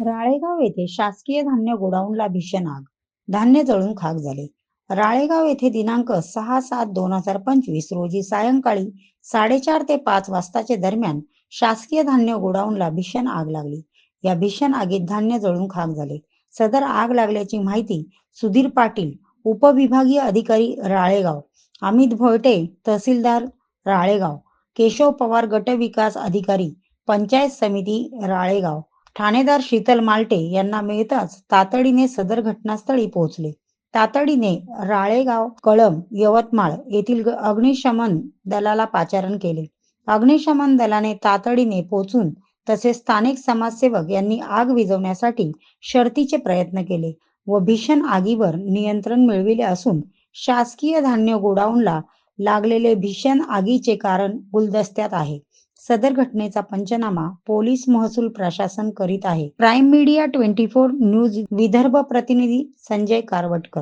राळेगाव येथे शासकीय धान्य गोडाऊनला भीषण आग. धान्य जळून खाक झाले. राळेगाव येथे दिनांक सहा सात दोन हजार पंचवीस रोजी सायंकाळी साडेचार ते पाच वाजताचे दरम्यान शासकीय धान्य गोडाऊनला भीषण आग लागली. या भीषण आगीत धान्य जळून खाक झाले. सदर आग लागल्याची माहिती सुधीर पाटील उपविभागीय अधिकारी राळेगाव अमित भोयटे तहसीलदार राळेगाव केशव पवार गट विकास अधिकारी पंचायत समिती राळेगाव ठाणेदार शीतल मालटे यांना मिळताच तातडीने सदर घटनास्थळी पोहोचले. तातडीने राळेगाव कळम यवतमाळ येथील अग्निशमन दलाला पाचारण केले. अग्निशमन दलाने तातडीने पोहोचून तसेच स्थानिक समाजसेवक यांनी आग विझवण्यासाठी शर्तीचे प्रयत्न केले व भीषण आगीवर नियंत्रण मिळविले असून शासकीय धान्य गोडाऊनला लागलेले भीषण आगीचे कारण गुलदस्त्यात आहे. सदर घटनेचा पंचनामा पोलीस महसूल प्रशासन करीत आहे. Prime media twenty four news Vidarbha प्रतिनिधी संजय कारवटकर.